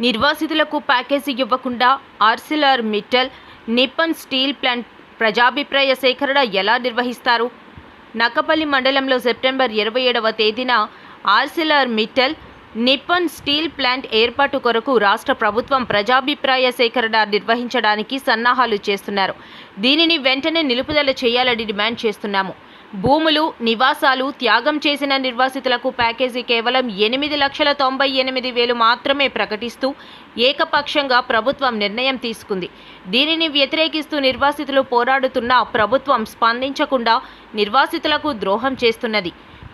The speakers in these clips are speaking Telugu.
నిర్వాసితులకు ప్యాకేజీ ఇవ్వకుండా Arcelor Mittal Nippon steel plant ప్రజాభిప్రాయ సేకరణ ఎలా నిర్వహిస్తారు? నక్కపల్లి మండలంలో సెప్టెంబర్ ఇరవై ఏడవ తేదీన Arcelor Mittal Nippon steel plant ఏర్పాటు కొరకు రాష్ట్ర ప్రభుత్వం ప్రజాభిప్రాయ సేకరణ నిర్వహించడానికి సన్నాహాలు చేస్తున్నారు. దీనిని వెంటనే నిలుపుదల చేయాలని డిమాండ్ చేస్తున్నాము. భూములు నివాసాలు త్యాగం చేసిన నిర్వాసితులకు ప్యాకేజీ కేవలం ఎనిమిది లక్షల తొంభై ఎనిమిది వేలు మాత్రమే ప్రకటిస్తూ ఏకపక్షంగా ప్రభుత్వం నిర్ణయం తీసుకుంది. దీనిని వ్యతిరేకిస్తూ నిర్వాసితులు పోరాడుతున్నా ప్రభుత్వం స్పందించకుండా నిర్వాసితులకు ద్రోహం చేస్తున్నది.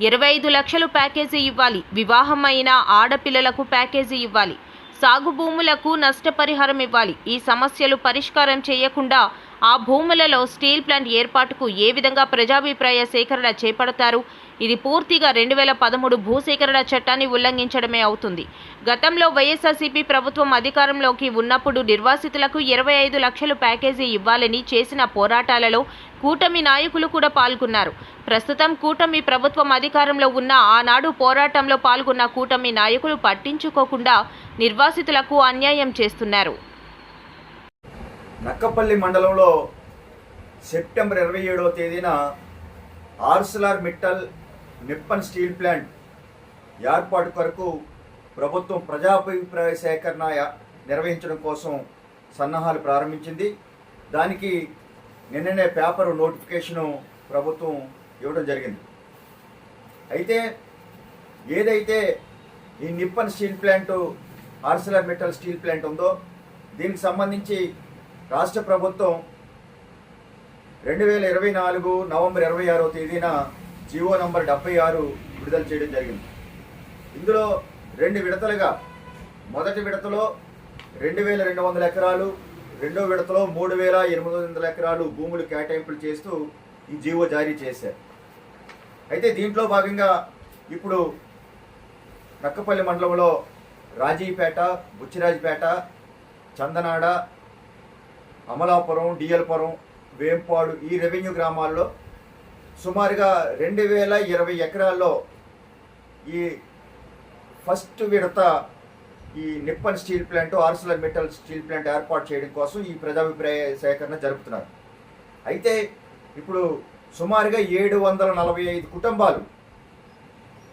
ఇరవై ఐదు లక్షలు ప్యాకేజీ ఇవ్వాలి వివాహం అయిన ఆడపిల్లలకు ప్యాకేజీ ఇవ్వాలి సాగు భూములకు నష్టపరిహారం ఇవ్వాలి ఈ సమస్యలు పరిష్కారం చేయకుండా ఆ భూములలో స్టీల్ ప్లాంట్ ఏర్పాటుకు ఏ విధంగా ప్రజాభిప్రాయ సేకరణ చేపడతారు? ఇది పూర్తిగా రెండు వేల పదమూడు భూసేకరణ చట్టాన్ని ఉల్లంఘించడమే అవుతుంది. గతంలో వైఎస్ఆర్సీపీ ప్రభుత్వం అధికారంలోకి ఉన్నప్పుడు నిర్వాసితులకు ఇరవై ఐదు లక్షలు ప్యాకేజీ ఇవ్వాలని చేసిన పోరాటాలలో కూటమి నాయకులు కూడా పాల్గొన్నారు. ప్రస్తుతం కూటమి ప్రభుత్వం అధికారంలో ఉన్న ఆనాడు పోరాటంలో పాల్గొన్న కూటమి నాయకులు పట్టించుకోకుండా నిర్వాసితులకు అన్యాయం చేస్తున్నారు. నక్కపల్లి మండలంలో సెప్టెంబర్ ఇరవై ఏడవ తేదీన Arcelor Mittal Nippon steel plant ఏర్పాటు కొరకు ప్రభుత్వం ప్రజాభిప్రాయ సేకరణ నిర్వహించడం కోసం సన్నాహాలు ప్రారంభించింది. దానికి నిన్ననే పేపర్ నోటిఫికేషను ప్రభుత్వం ఇవ్వడం జరిగింది. అయితే ఏదైతే ఈ Nippon steel plant Arcelor Mittal steel plant ఉందో దీనికి సంబంధించి రాష్ట్ర ప్రభుత్వం రెండు వేల ఇరవై నాలుగు నవంబర్ ఇరవై ఆరో తేదీన జివో నంబర్ డెబ్బై ఆరు విడుదల చేయడం జరిగింది. ఇందులో రెండు విడతలుగా మొదటి విడతలో రెండు వేల రెండు వందల ఎకరాలు రెండో విడతలో మూడు వేల ఎనిమిది వందల ఎకరాలు భూములు కేటాయింపులు చేస్తూ ఈ జీవో జారీ చేశారు. అయితే దీంట్లో భాగంగా ఇప్పుడు నక్కపల్లి మండలంలో రాజీపేట బుచ్చిరాజపేట చందనాడ అమలాపురం డిఎల్పురం వేంపాడు ఈ రెవెన్యూ గ్రామాల్లో సుమారుగా రెండు వేల ఇరవై ఎకరాల్లో ఈ ఫస్ట్ విడత ఈ Nippon steel plant Arcelor Mittal steel plant ఏర్పాటు చేయడం కోసం ఈ ప్రజాభిప్రాయ సేకరణ జరుపుతున్నారు. అయితే ఇప్పుడు సుమారుగా ఏడు వందల నలభై ఐదు కుటుంబాలు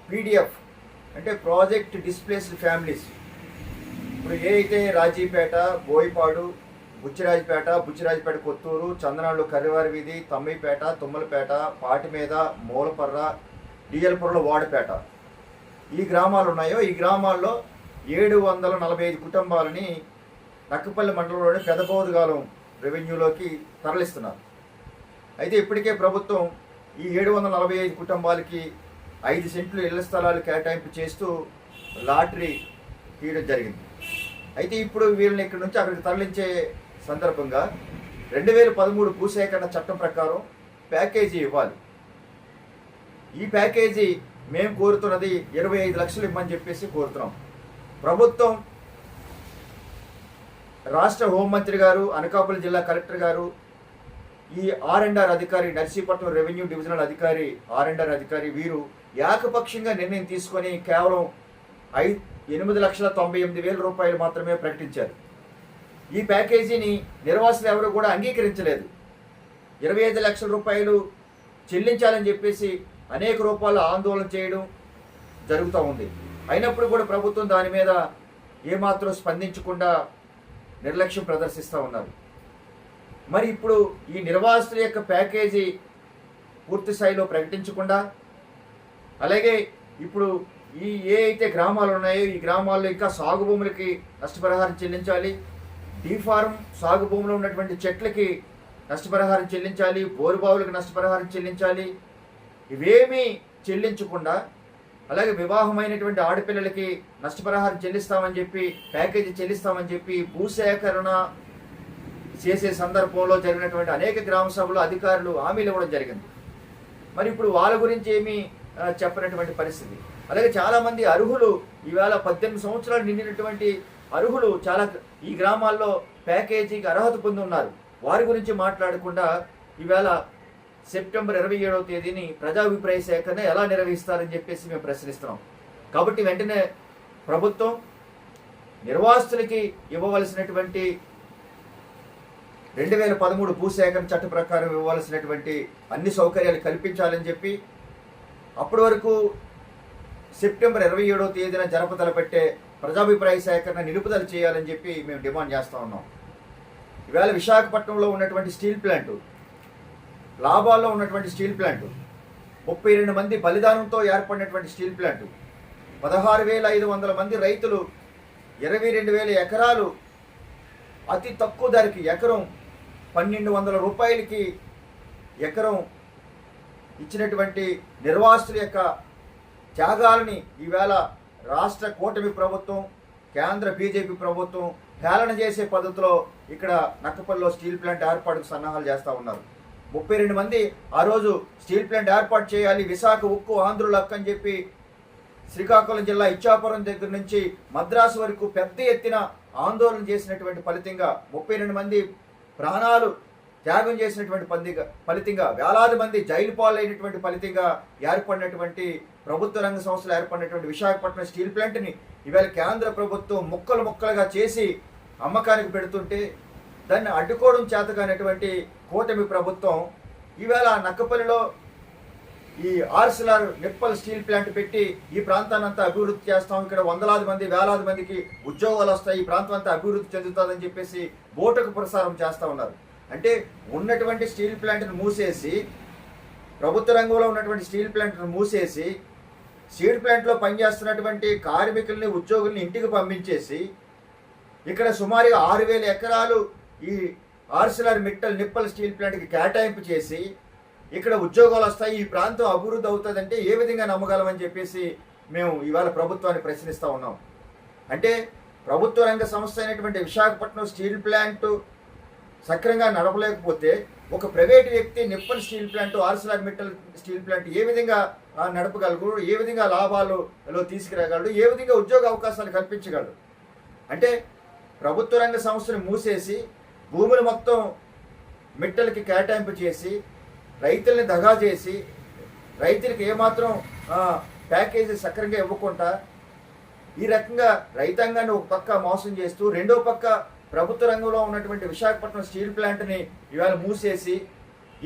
పీడిఎఫ్ అంటే ప్రాజెక్ట్ డిస్ప్లేస్డ్ ఫ్యామిలీస్. ఇప్పుడు ఏ అయితే రాజీపేట బోయిపాడు బుచ్చిరాజపేట బుచ్చిరాజపేట కొత్తూరు చందనాళ్ళు కర్రివారి వీధి తమ్మిపేట తుమ్మలపేట పాటిమీద మూలపర్ర డిఎల్పురలో వాడపేట. ఈ గ్రామాలు ఉన్నాయో? ఈ గ్రామాల్లో ఏడు వందల నలభై ఐదు కుటుంబాలని నక్కపల్లి మండలంలోని పెదబోదుగాలం రెవెన్యూలోకి తరలిస్తున్నారు. అయితే ఇప్పటికే ప్రభుత్వం ఈ ఏడు వందల నలభై ఐదు కుటుంబాలకి ఐదు సెంట్లు ఇళ్ళ స్థలాలు కేటాయింపు చేస్తూ లాటరీ తీయడం జరిగింది. అయితే ఇప్పుడు వీళ్ళని ఇక్కడి నుంచి అక్కడికి తరలించే సందర్భంగా రెండు వేల పదమూడు భూసేకరణ చట్టం ప్రకారం ప్యాకేజీ ఇవ్వాలి. ఈ ప్యాకేజీ మేము కోరుతున్నది ఇరవై ఐదు లక్షలు ఇవ్వమని చెప్పేసి కోరుతున్నాం. ప్రభుత్వం రాష్ట్ర హోంమంత్రి గారు అనకాపల్లి జిల్లా కలెక్టర్ గారు ఈ ఆర్ఎండ్ఆర్ అధికారి నర్సీపట్నం రెవెన్యూ డివిజనల్ అధికారి ఆర్ఎండ్ఆర్ అధికారి వీరు ఏకపక్షంగా నిర్ణయం తీసుకొని కేవలం ఐ ఎనిమిది లక్షల తొంభై ఎనిమిది వేల రూపాయలు మాత్రమే ప్రకటించారు. ఈ ప్యాకేజీని నిర్వాసులు ఎవరు కూడా అంగీకరించలేదు. ఇరవై ఐదు లక్షల రూపాయలు చెల్లించాలని చెప్పేసి అనేక రూపాయలు ఆందోళన చేయడం జరుగుతూ ఉంది. అయినప్పుడు కూడా ప్రభుత్వం దాని మీద ఏమాత్రం స్పందించకుండా నిర్లక్ష్యం ప్రదర్శిస్తూ ఉన్నారు. మరి ఇప్పుడు ఈ నిర్వాసితుల యొక్క ప్యాకేజీ పూర్తి స్థాయిలో ప్రకటించకుండా అలాగే ఇప్పుడు ఈ ఏ అయితే గ్రామాలు ఉన్నాయో ఈ గ్రామాల్లో ఇంకా సాగు భూములకి నష్టపరిహారం చెల్లించాలి డీ ఫార్మ్ సాగు భూమిలో ఉన్నటువంటి చెట్లకి నష్టపరిహారం చెల్లించాలి బోరుబావులకు నష్టపరిహారం చెల్లించాలి. ఇవేమీ చెల్లించకుండా అలాగే వివాహమైనటువంటి ఆడపిల్లలకి నష్టపరిహారం చెల్లిస్తామని చెప్పి ప్యాకేజీ చెల్లిస్తామని చెప్పి భూసేకరణ చేసే సందర్భంలో జరిగినటువంటి అనేక గ్రామ సభలో అధికారులు హామీలు ఇవ్వడం జరిగింది. మరి ఇప్పుడు వాళ్ళ గురించి ఏమీ చెప్పనటువంటి పరిస్థితి. అలాగే చాలామంది అర్హులు ఈవేళ పద్దెనిమిది సంవత్సరాలు నిండినటువంటి అర్హులు చాలా ఈ గ్రామాల్లో ప్యాకేజీకి అర్హత పొంది ఉన్నారు. వారి గురించి మాట్లాడకుండా ఈవేళ సెప్టెంబర్ ఇరవై ఏడవ తేదీని ప్రజాభిప్రాయ సేకరణ ఎలా నిర్వహిస్తారని చెప్పేసి మేము ప్రశ్నిస్తున్నాం. కాబట్టి వెంటనే ప్రభుత్వం నిర్వాసితులకి ఇవ్వవలసినటువంటి రెండు వేల పదమూడు భూసేకరణ చట్ట ప్రకారం ఇవ్వాల్సినటువంటి అన్ని సౌకర్యాలు కల్పించాలని చెప్పి అప్పటి వరకు సెప్టెంబర్ ఇరవై ఏడవ తేదీన జరపదల పెట్టే ప్రజాభిప్రాయ సేకరణ నిలుపుదల చేయాలని చెప్పి మేము డిమాండ్ చేస్తూ ఉన్నాం. ఈవేళ విశాఖపట్నంలో ఉన్నటువంటి స్టీల్ ప్లాంట్ లాభాల్లో ఉన్నటువంటి స్టీల్ ప్లాంట్ ముప్పై రెండు మంది బలిదానంతో ఏర్పడినటువంటి స్టీల్ ప్లాంట్ పదహారు వేల ఐదు వందల మంది రైతులు ఇరవై రెండు వేల ఎకరాలు అతి తక్కువ ధరకి ఎకరం పన్నెండు వందల రూపాయలకి ఎకరం ఇచ్చినటువంటి నిర్వాసుల యొక్క త్యాగాలని ఈవేళ రాష్ట్ర కూటమి ప్రభుత్వం కేంద్ర బీజేపీ ప్రభుత్వం హేళన చేసే పద్ధతిలో ఇక్కడ నక్కపల్లిలో స్టీల్ ప్లాంట్ ఏర్పాటుకు సన్నాహాలు చేస్తూ ఉన్నారు. ముప్పై రెండు మంది ఆ రోజు స్టీల్ ప్లాంట్ ఏర్పాటు చేయాలి విశాఖ ఉక్కు ఆంధ్రులు అని చెప్పి శ్రీకాకుళం జిల్లా ఇచ్చాపురం దగ్గర నుంచి మద్రాసు వరకు పెద్ద ఎత్తున ఆందోళన చేసినటువంటి ఫలితంగా ముప్పై రెండు మంది ప్రాణాలు త్యాగం చేసినటువంటి పందిగా ఫలితంగా వేలాది మంది జైలు పాలైనటువంటి ఫలితంగా ఏర్పడినటువంటి ప్రభుత్వ రంగ సంస్థలు ఏర్పడినటువంటి విశాఖపట్నం స్టీల్ ప్లాంట్ని ఇవాళ కేంద్ర ప్రభుత్వం ముక్కలు ముక్కలుగా చేసి అమ్మకానికి పెడుతుంటే దాన్ని అడ్డుకోవడం చేతకానటువంటి కూటమి ప్రభుత్వం ఈవేళ నక్కపల్లిలో ఈ ఆర్సిలార్ నిప్పల్ స్టీల్ ప్లాంట్ పెట్టి ఈ ప్రాంతాన్ని అంతా అభివృద్ధి చేస్తాం. ఇక్కడ వందలాది మంది వేలాది మందికి ఉద్యోగాలు వస్తాయి. ఈ ప్రాంతం అంతా అభివృద్ధి చెందుతుందని చెప్పేసి బోటకు ప్రసారం చేస్తూ ఉన్నారు. అంటే ఉన్నటువంటి స్టీల్ ప్లాంట్ను మూసేసి ప్రభుత్వ రంగంలో ఉన్నటువంటి స్టీల్ ప్లాంట్ను మూసేసి స్టీల్ ప్లాంట్లో పనిచేస్తున్నటువంటి కార్మికుల్ని ఉద్యోగుల్ని ఇంటికి పంపించేసి ఇక్కడ సుమారుగా ఆరు వేల ఎకరాలు ఈ ఆర్సిలర్ మిట్టల్ నిప్పల్ స్టీల్ ప్లాంట్కి కేటాయింపు చేసి ఇక్కడ ఉద్యోగాలు వస్తాయి ఈ ప్రాంతం అభివృద్ధి అవుతుందంటే ఏ విధంగా నమ్మగలమని చెప్పేసి మేము ఇవాళ ప్రభుత్వాన్ని ప్రశ్నిస్తూ ఉన్నాం. అంటే ప్రభుత్వ రంగ సంస్థ అయినటువంటి విశాఖపట్నం స్టీల్ ప్లాంట్ సక్రంగా నడపలేకపోతే ఒక ప్రైవేట్ వ్యక్తి Nippon steel plant Arcelor Mittal steel plant ఏ విధంగా ఆ, నడపగలరు ఏ విధంగా లాభాలు తీసుకురాగలడు ఏ విధంగా ఉద్యోగ అవకాశాలు కల్పించగలడు? అంటే ప్రభుత్వ రంగ సంస్థను మూసేసి భూములు మొత్తం మిట్టలకి కేటాయింపు చేసి రైతుల్ని దగా చేసి రైతులకి ఏమాత్రం ప్యాకేజీ సక్రంగా ఇవ్వకుండా ఈ రకంగా రైతాంగాన్ని ఒక పక్క మోసం చేస్తూ రెండో పక్క ప్రభుత్వ రంగంలో ఉన్నటువంటి విశాఖపట్నం స్టీల్ ప్లాంట్ని ఇవాళ మూసేసి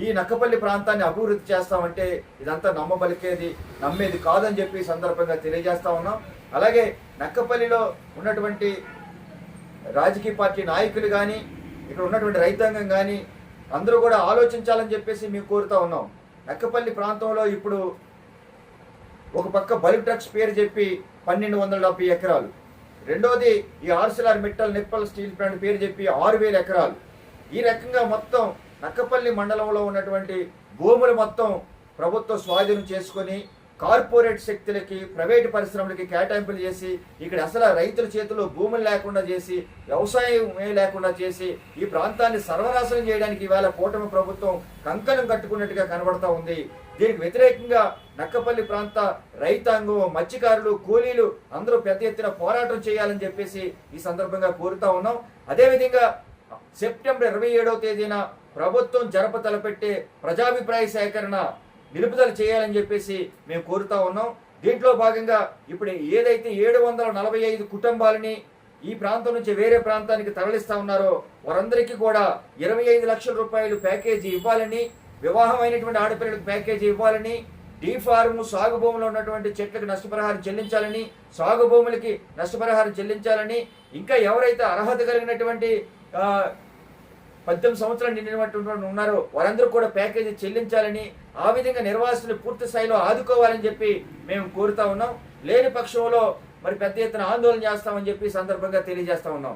ఈ నక్కపల్లి ప్రాంతాన్ని అభివృద్ధి చేస్తామంటే ఇదంతా నమ్మబలికేది నమ్మేది కాదని చెప్పి సందర్భంగా తెలియజేస్తా ఉన్నాం. అలాగే నక్కపల్లిలో ఉన్నటువంటి రాజకీయ పార్టీ నాయకులు కానీ ఇక్కడ ఉన్నటువంటి రైతాంగం కానీ అందరూ కూడా ఆలోచించాలని చెప్పేసి మేము కోరుతా ఉన్నాం. నక్కపల్లి ప్రాంతంలో ఇప్పుడు ఒక పక్క బల్క్ డ్రగ్స్ పేరు చెప్పి పన్నెండు వందల డెబ్బై ఎకరాలు. రెండోది ఈ Arcelor Mittal Nippon steel plant పేరు చెప్పి ఆరు వేల ఎకరాలు. ఈ రకంగా మొత్తం నక్కపల్లి మండలంలో ఉన్నటువంటి భూములు మొత్తం ప్రభుత్వం స్వాధీనం చేసుకొని కార్పొరేట్ శక్తులకి ప్రైవేట్ పరిశ్రమలకి కేటాయింపులు చేసి ఇక్కడ అసలు రైతుల చేతిలో భూములు లేకుండా చేసి వ్యవసాయమే లేకుండా చేసి ఈ ప్రాంతాన్ని సర్వనాశనం చేయడానికి ఇవాళ కూటమి ప్రభుత్వం కంకణం కట్టుకున్నట్టుగా కనబడతా ఉంది. దీనికి వ్యతిరేకంగా నక్కపల్లి ప్రాంత రైతాంగం మత్స్యకారులు కూలీలు అందరూ పెద్ద ఎత్తున పోరాటం చేయాలని చెప్పేసి ఈ సందర్భంగా కోరుతా ఉన్నాం. అదేవిధంగా సెప్టెంబర్ ఇరవై ఏడవ తేదీన ప్రభుత్వం జరప తలపెట్టే ప్రజాభిప్రాయ సేకరణ నిలుపుదల చేయాలని చెప్పేసి మేము కోరుతా ఉన్నాం. దీంట్లో భాగంగా ఇప్పుడు ఏదైతే ఏడు వందల నలభై ఐదు కుటుంబాలని ఈ ప్రాంతం నుంచి వేరే ప్రాంతానికి తరలిస్తా ఉన్నారో వారందరికీ కూడా ఇరవై ఐదు లక్షల రూపాయలు ప్యాకేజీ ఇవ్వాలని వివాహమైనటువంటి ఆడపిల్లలకు ప్యాకేజీ ఇవ్వాలని డీ ఫార్మ్ సాగు భూములో ఉన్నటువంటి చెట్లకు నష్టపరిహారం చెల్లించాలని సాగు భూములకి నష్టపరిహారం చెల్లించాలని ఇంకా ఎవరైతే అర్హత కలిగినటువంటి పద్దెనిమిది సంవత్సరాలు నిండినటువంటి ఉన్నారో వారందరూ కూడా ప్యాకేజీ చెల్లించాలని ఆ విధంగా నిర్వాసితులు పూర్తి స్థాయిలో ఆదుకోవాలని చెప్పి మేము కోరుతా ఉన్నాం. లేని పక్షంలో మరి పెద్ద ఎత్తున ఆందోళన చేస్తామని చెప్పి సందర్భంగా తెలియజేస్తా ఉన్నాం.